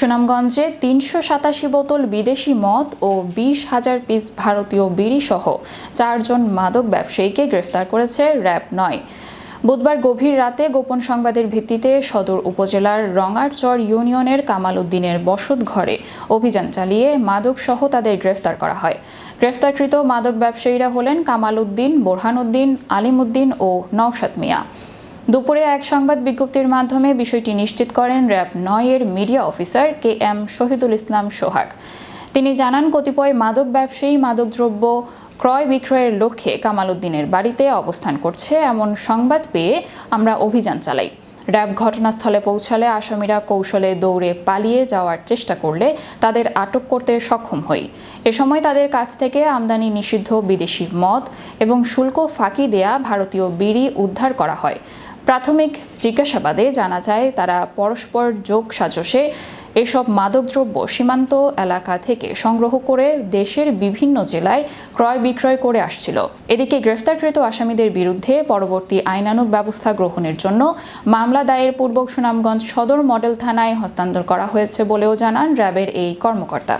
সুনামগঞ্জে তিনশো সাতাশি বোতল বিদেশি মদ ও বিশ হাজার পিস ভারতীয় বিড়ি সহ চারজন মাদক ব্যবসায়ীকে গ্রেফতার করেছে র্যাব নয়। বুধবার গভীর রাতে গোপন সংবাদের ভিত্তিতে সদর উপজেলার রঙারচর ইউনিয়নের কামাল উদ্দিনের বসত ঘরে অভিযান চালিয়ে মাদক সহ তাদের গ্রেফতার করা হয়। গ্রেফতারকৃত মাদক ব্যবসায়ীরা হলেন কামাল উদ্দিন বোরহান উদ্দিন আলিম উদ্দিন ও নওশাদ মিয়া। দুপুরে এক সংবাদ বিজ্ঞপ্তির মাধ্যমে বিষয়টি নিশ্চিত করেন র্যাব নয়ের media officer K M Shahidul Islam Sohag. তিনি জানান, কতিপয় মাদক ব্যবসায়ী মাদকদ্রব্য ক্রয় বিক্রয়ের লক্ষ্যে কামাল উদ্দিনের বাড়িতে অবস্থান করছে এমন সংবাদ পেয়ে আমরা অভিযান চালাই। র্যাব ঘটনাস্থলে পৌঁছালে আসামিরা কৌশলে দৌড়ে পালিয়ে যাওয়ার চেষ্টা করলে তাদের আটক করতে সক্ষম হই। এ সময় তাদের কাছ থেকে আমদানি নিষিদ্ধ বিদেশি মদ এবং শুল্ক ফাঁকি দেয়া ভারতীয় বিড়ি উদ্ধার করা হয়। প্রাথমিক জিজ্ঞাসাবাদে জানা যায়, তারা পরস্পর যোগ সাজসে এসব মাদকদ্রব্য সীমান্ত এলাকা থেকে সংগ্রহ করে দেশের বিভিন্ন জেলায় ক্রয় বিক্রয় করে আসছিল। এদিকে গ্রেফতারকৃত আসামিদের বিরুদ্ধে পরবর্তী আইনানুগ ব্যবস্থা গ্রহণের জন্য মামলা দায়ের পূর্বক সুনামগঞ্জ সদর মডেল থানায় হস্তান্তর করা হয়েছে বলেও জানান র্যাবের এই কর্মকর্তা।